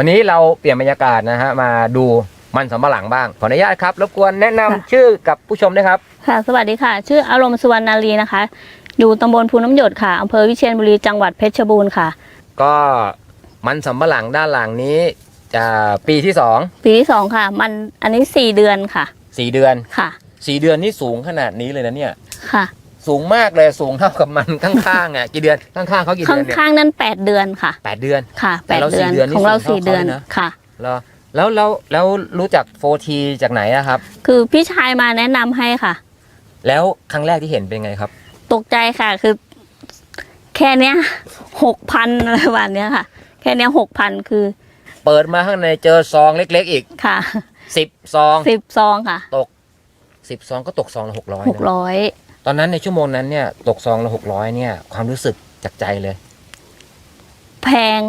วันนี้เราเปลี่ยนบรรยากาศนะฮะมาดูมันสำปะหลังบ้าง ขออนุญาตครับรบกวนแนะนำชื่อกับผู้ชมด้วยครับ ค่ะ สวัสดีค่ะ ชื่ออารมณ์สุวรรณนารีนะคะ อยู่ตำบลภูน้ำหยดค่ะอำเภอวิเชียรบุรี จังหวัดเพชรบูรณ์ค่ะ ก็มันสำปะหลังด้านหลังนี้จะปีที่สองปีที่สองค่ะ มันอันนี้สี่เดือนค่ะ สี่เดือนค่ะ สี่เดือนนี่สูงขนาดนี้เลยนะเนี่ย ค่ะ สูงมากเลยสูงเท่ากับมันข้างๆอะกี่เดือนข้างๆเขากี่ข้าเดือนเนี่ยงๆนั้นแปดเดือนค่ะแปดเดือนค่ะแต่แปดเราเดือนสี่เดือนนี่ของเราสูงสี่เท่าเดือนเขาเลยนะค่ะแล้วแล้วแล้วแล้วรู้จักโฟทีจากไหนอะครับ คือพี่ชายมาแนะนำให้ค่ะ แล้วครั้งแรกที่เห็นเป็นไงครับ ตกใจค่ะคือ แค่เนี้ยหกพันอะไรประมาณเนี้ยค่ะ แค่เนี้ยหกพันคือ เปิดมาข้างในเจอซองเล็ก ๆ อีกค่ะสิบซองสิบซองค่ะ ตกสิบซองก็ตกซองละหกร้อยหกร้อย ตอนนั้นในชั่วโมงนั้นเนี่ยตกซองละหกร้อยเนี่ย ความรู้สึกจากใจเลย แพง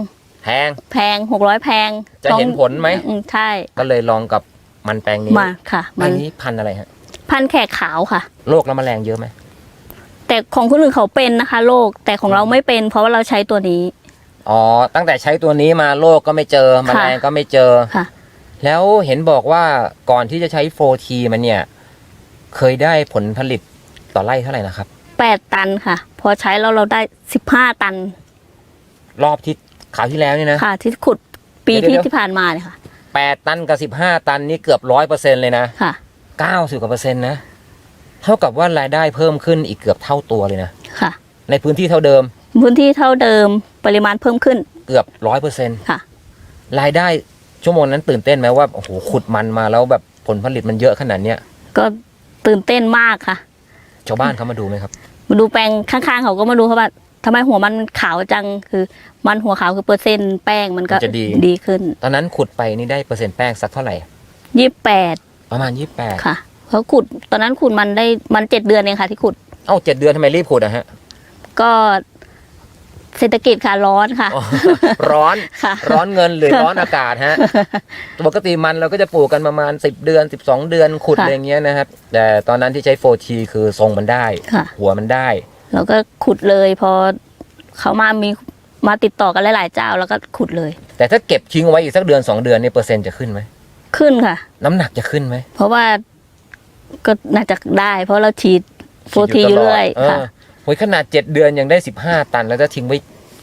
แพง แพงหกร้อยแพงจะเห็นผลไหมอืใช่ก็เลยลองกับมันแปลงนี้มาค่ะอัมันนนี้พันธุ์อะไรฮะพันแขกขาวค่ะ โรคและแมลงเยอะไหมแต่ของคนอื่นเขาเป็นนะคะโรคแต่ของเราไม่เป็น เพราะว่าเราใช้ตัวนี้ อ๋อตั้งแต่ใช้ตัวนี้มาโรคก็ไม่เจอแมลงก็ไม่เจอ ค่ะ แล้วเห็นบอกว่าก่อนที่จะใช้โฟทีมันเนี่ย เคยได้ผลผลิต ต่อไร่เท่าไหร่นะครับ แปดตันค่ะ พอใช้แล้วเราได้สิบห้าตันรอบที่ขาวที่แล้วเนี่ยนะ ค่ะ ที่ขุดปีเดี๋ยวที่เดี๋ยวที่ผ่านมาเนี่ยค่ะ แปดตันกับสิบห้าตันนี่เกือบร้อยเปอร์เซ็นเลยนะค่ะ เก้าสิบกว่าเปอร์เซ็นต์นะ เท่ากับว่ารายได้เพิ่มขึ้นอีกเกือบเท่าตัวเลยนะ ค่ะ ในพื้นที่เท่าเดิมพื้นที่เท่าเดิมปริมาณเพิ่มขึ้นเกือบร้อยเปอร์เซ็นต์ค่ะ รายได้ชั่วโมงนั้นตื่นเต้นไหมว่าโอ้โหขุดมันมาแล้วแบบผลผลิตมันเยอะขนาดเนี้ยก็ตื่นเต้นมากค่ะ ชาวบ้านเขามาดูไหมครับ มาดูแปลงข้างๆเขาก็มาดูเขาว่าทำไมหัวมันขาวจังคือมันหัวขาวคือเปอร์เซ็นต์แป้งมันก็มันจะดี ดีขึ้นตอนนั้นขุดไปนี่ได้เปอร์เซ็นต์แป้งสักเท่าไหร่ ยี่แปดประมาณยี่แปดค่ะเขาขุดตอนนั้นขุดมันได้มันเจ็ดเดือนเองค่ะที่ขุด เอ้าเจ็ดเดือนทำไมรีบขุดอะฮะ ก็ เศรษฐกิจค่ะร้อนค่ะอ๋อร้อนค่ะร้อนเงินหรือร้อนอากาศฮะปกติมันเราก็จะปลูกกันประมาณ 10 เดือน 12 เดือนขุดค่ะอะไรอย่างเงี้ยนะครับ แต่ตอนนั้นที่ใช้ 4T คือทรงมันได้ค่ะหัวมันได้แล้วก็ขุดเลยพอเขามามีมาติดต่อกันหลาย ๆ เจ้าแล้วก็ขุดเลย แต่ถ้าเก็บทิ้งเอาไว้อีกสักเดือน 2 เดือนนี่เปอร์เซ็นต์จะขึ้นไหมขึ้นค่ะ น้ำหนักจะขึ้นไหมเพราะว่าก็น่าจะได้ เพราะเราฉีดโฟทีอยู่เรื่อยเอค่ะอโอ้ยขนาด7เดือนยังได้15ตัน แล้วถ้าทิ้งไว้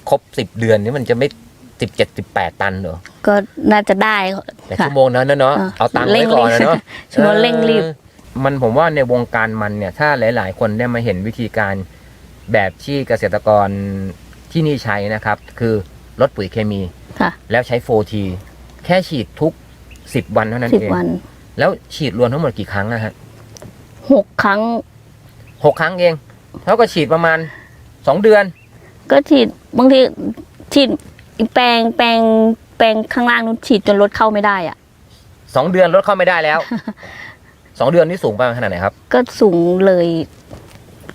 ครบ10เดือนนี่มันจะไม่17 18ตันเหรอ ก็น่าจะได้แต่ค่ะ ชั่วโมงนั้นนะเนาะอ่าเอาตังค์ไว้ก่อนนะเนาะชั่วโมงเร่งรีบ ออมันผมว่าในวงการมันเนี่ย ถ้าหลาย ๆ คนได้มาเห็นวิธีการแบบที่เกษตรกรที่นี่ใช้นะครับ คือลดปุ๋ยเคมี ค่ะแล้วใช้โฟทีแค่ฉีดทุก 10 วันเท่านั้นสิบเอง วันแล้วฉีดรวมทั้งหมดกี่ครั้งนะฮะหกครั้งหกครั้งเองเท่ากับฉีดประมาณ 2 เดือน ก็ฉีดบางทีฉีดอีกแปลงแปลงแปลงข้างล่างนู้นฉีดจนรถเข้าไม่ได้อะ2เดือนลดเข้าไม่ได้แล้ว2เดือนนี่สูงไปขนาดไหนครับ ก็สูงเลย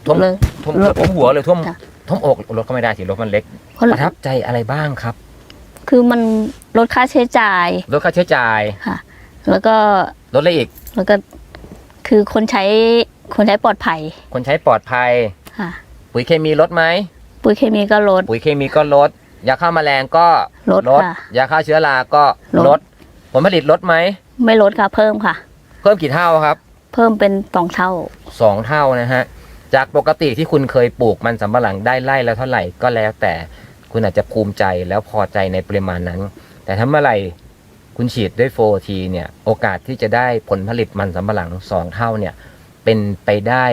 ท่วมเลยท่วมรถท่วมหัวเลยท่วมค่ะท่วมอกรถเข้าไม่ได้สิรถมันเล็กเพราะประทับใจอะไรบ้างครับ คือมันลดค่าใช้จ่ายลดค่าใช้จ่ายค่ะ แล้วก็ลดอะไรอีก แล้วก็คือคนใช้คนใช้ปลอดภัย คนใช้ปลอดภัยค่ะปุ๋ยเคมีลดไหม ปุ๋ยเคมีก็ลด ปุ๋ยเคมีก็ลด ยาฆ่าแมลงก็ลดค่ะยาฆ่าเชื้อราก็ลดลด ผลผลิตลดไหม ไม่ลดค่ะ เพิ่มค่ะ เพิ่มกี่เท่าครับ เพิ่มเป็นสองเท่าสองเท่านะฮะ จากปกติที่คุณเคยปลูกมันสำปะหลังได้ไร่แล้วเท่าไหร่ก็แล้วแต่คุณอาจจะภูมิใจแล้วพอใจในปริมาณนั้น แต่ถ้าเมื่อไหร่คุณฉีดด้วยโฟทีเนี่ย โอกาสที่จะได้ผลผลิตมันสำปะหลังสองเท่าเนี่ย เป็นไปได้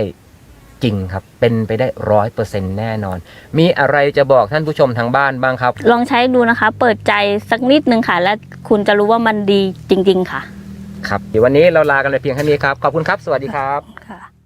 จริงครับ เป็นไปได้ร้อยเปอร์เซ็นแน่นอน มีอะไรจะบอกท่านผู้ชมทางบ้านบ้างครับ ลองใช้ดูนะคะ เปิดใจสักนิดนึงค่ะ และคุณจะรู้ว่ามันดีจริง ๆ ค่ะ ครับเดี๋ยววันนี้เราลากันไปเพียงเท่านี้ครับ ขอบคุณครับ สวัสดีครับค่ะ